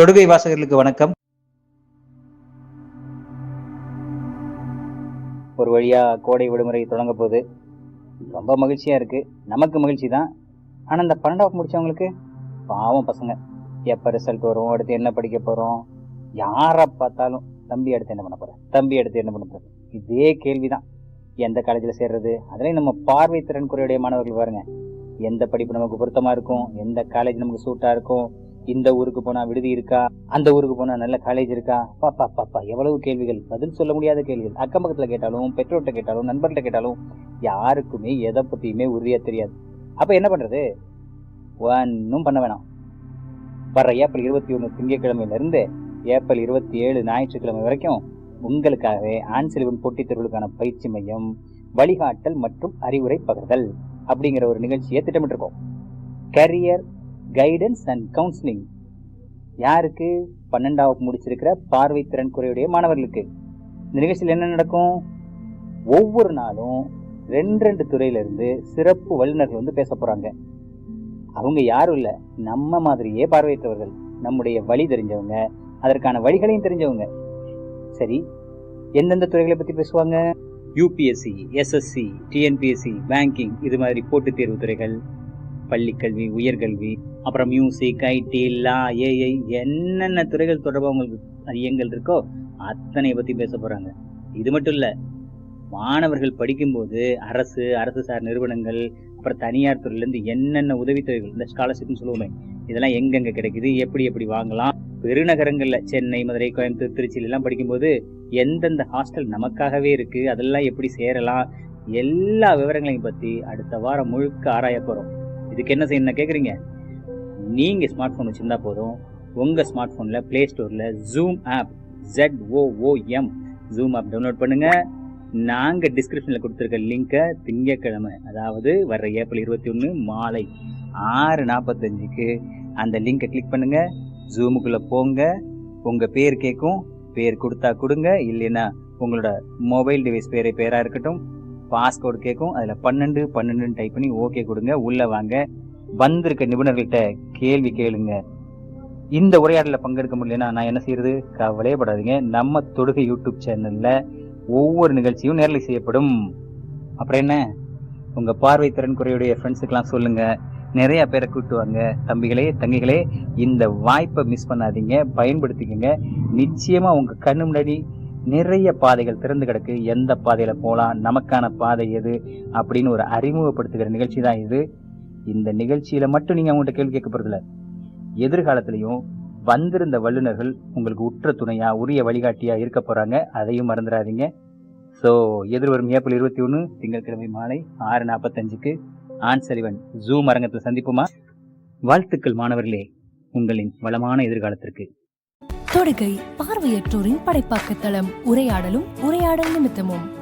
தொடுகை வாசகர்களுக்கு வணக்கம். ஒரு வழியா கோடை விடுமுறை தொடங்க போகுது. ரொம்ப மகிழ்ச்சியா இருக்கு. நமக்கு மகிழ்ச்சி தான். ஆனா இந்த பன்னெண்டாவது முடிச்சவங்களுக்கு பாவம் பசங்க. எப்ப ரிசல்ட் வரும்? அடுத்து என்ன படிக்க போறோம்? யாரை பார்த்தாலும் தம்பி அடுத்து என்ன பண்ண போற? தம்பி அடுத்து என்ன பண்ண போற? இதே கேள்விதான். எந்த காலேஜில் சேர்றது? அதுலேயும் நம்ம பார்வை திறன் குறையுடைய மாணவர்கள் பாருங்க. எந்த படிப்பு நமக்கு பொருத்தமா இருக்கும்? எந்த காலேஜ் நமக்கு சூட்டா இருக்கும்? இந்த ஊருக்கு போனா விடுதி இருக்கா? அந்த ஊருக்கு போனா நல்ல காலேஜ் இருக்கா? பாப்பா பாப்பா எவ்வளவு கேள்விகள். பதில் சொல்ல முடியாத கேள்விகள். அக்கம் பக்கத்துல கேட்டாலும் பெற்றோர்கிட்ட கேட்டாலும் நண்பர்கிட்ட கேட்டாலும் யாருக்குமே எதை பத்தியுமே உறுதியா தெரியாது. அப்ப என்ன பண்றது? ஒன்னும் பண்ண வேணாம். வர்ற ஏப்ரல் இருபத்தி ஒன்று திங்கட்கிழமையில இருந்து ஏப்ரல் இருபத்தி ஏழு ஞாயிற்றுக்கிழமை வரைக்கும் உங்களுக்காகவே ஆன்சிலிவன் போட்டித் தேர்வுகளுக்கான பயிற்சி மையம் வழிகாட்டல் மற்றும் அறிவுரை பகிர்தல் அப்படிங்கிற ஒரு நிகழ்ச்சியை திட்டமிட்டிருக்கோம். கரியர் கைடன்ஸ் அண்ட் கவுன்சிலிங் யாருக்கு? பன்னெண்டாவது முடிச்சிருக்கிற பார்வை திறன் குறையுடைய மாணவர்களுக்கு. இந்த நிகழ்ச்சியில் என்ன நடக்கும்? ஒவ்வொரு நாளும் ரெண்டு ரெண்டு துறையிலிருந்து சிறப்பு வல்லுநர்கள் வந்து பேச போகிறாங்க அவங்க யாரும் இல்லை. நம்ம மாதிரியே பார்வையற்றவர்கள். நம்முடைய வழி தெரிஞ்சவங்க. அதற்கான வழிகளையும் தெரிஞ்சவங்க. சரி எந்தெந்த துறைகளை பற்றி பேசுவாங்க? யூபிஎஸ்சி எஸ்எஸ்சி டிஎன்பிஎஸ்சி பேங்கிங் இது மாதிரி போட்டித் தேர்வு துறைகள். பள்ளிக்கல்வி உயர்கல்வி அப்புறம் மியூசிக் ஐடி லா ஏஐ என்னென்ன துறைகள் தொடர்பாக உங்களுக்கு ஐயங்கள் இருக்கோ அத்தனை பற்றி பேச போகிறாங்க இது மட்டும் இல்லை மாணவர்கள் படிக்கும்போது அரசு அரசு சார் நிறுவனங்கள் அப்புறம் தனியார் துறையிலேருந்து என்னென்ன உதவித்தொகைகள் இந்த ஸ்காலர்ஷிப்னு சொல்லுவோமே இதெல்லாம் எங்கெங்கே கிடைக்குது எப்படி எப்படி வாங்கலாம்? பெருநகரங்களில் சென்னை மதுரை கோயம்புத்தூர் திருச்சியிலலாம் படிக்கும்போது எந்தெந்த ஹாஸ்டல் நமக்காகவே இருக்குது அதெல்லாம் எப்படி சேரலாம்? எல்லா விவரங்களையும் பற்றி அடுத்த வாரம் முழுக்க ஆராய போகிறோம் இதுக்கு என்ன செய்யணும் கேட்குறீங்க நீங்கள் ஸ்மார்ட் ஃபோன் வச்சிருந்தா போதும். உங்கள் ஸ்மார்ட் ஃபோனில் ப்ளே ஸ்டோரில் zoom app zed OOM zoom app download பண்ணுங்கள் நாங்கள் டிஸ்கிரிப்ஷனில் கொடுத்துருக்க லிங்கை திங்கக்கிழமை அதாவது வர்ற ஏப்ரல் இருபத்தி ஒன்று மாலை ஆறு நாற்பத்தஞ்சுக்கு அந்த லிங்கை கிளிக் பண்ணுங்கள் ஜூமுக்குள்ளே போங்க. உங்கள் பேர் கேட்கும் பேர் கொடுத்தா கொடுங்க. இல்லைன்னா உங்களோட மொபைல் டிவைஸ் பேரை பேராக இருக்கட்டும். பாஸ்கோடு கேட்கும் அதில் பன்னெண்டு பன்னெண்டுன்னு டைப் பண்ணி ஓகே கொடுங்க. உள்ளே வாங்க. வந்திருக்க நிபுணர்கள்ட்ட கேள்வி கேளுங்க. இந்த உரையாடலில் பங்கெடுக்க முடியலன்னா நான் என்ன செய்யறது? கவலையே படாதீங்க. நம்ம தொடுகை யூடியூப் சேனலில் ஒவ்வொரு நிகழ்ச்சியும் நேரலை செய்யப்படும். அப்புறம் என்ன? உங்கள் பார்வை திறன் குறையுடைய ஃப்ரெண்ட்ஸுக்கெல்லாம் சொல்லுங்கள் நிறைய பேரை கூட்டுவாங்க தம்பிகளே தங்கிகளே இந்த வாய்ப்பை மிஸ் பண்ணாதீங்க. பயன்படுத்திக்கங்க. நிச்சயமாக உங்கள் கண்ணு முன்னாடி நிறைய பாதைகள் திறந்து கிடக்கு. எந்த பாதையில போகலாம் நமக்கான பாதை எது? அப்படின்னு ஒரு அறிமுகப்படுத்துகிற நிகழ்ச்சி தான் இது. இந்த நிகழ்ச்சியில மட்டும் நீங்க அவங்கள்ட்ட கேள்வி கேட்க போறதில்ல. எதிர்காலத்திலையும் வந்திருந்த வல்லுநர்கள் உங்களுக்கு உற்ற துணையா உரிய வழிகாட்டியா இருக்க போறாங்க. அதையும் மறந்துடாதீங்க. ஸோ எதிர்வரும் ஏப்ரல் இருபத்தி ஒன்று திங்கட்கிழமை மாலை ஆறு நாற்பத்தஞ்சுக்கு ஆன் சரிவன் ஜூம் அரங்கத்தில் சந்திப்புமா? வாழ்த்துக்கள் மாணவர்களே. உங்களின் வளமான எதிர்காலத்திற்கு. தொடுகை பார்வையற்றோரின் படைப்பாக்கத்தளம் உரையாடலும் உரையாடல் நிமித்தமும்.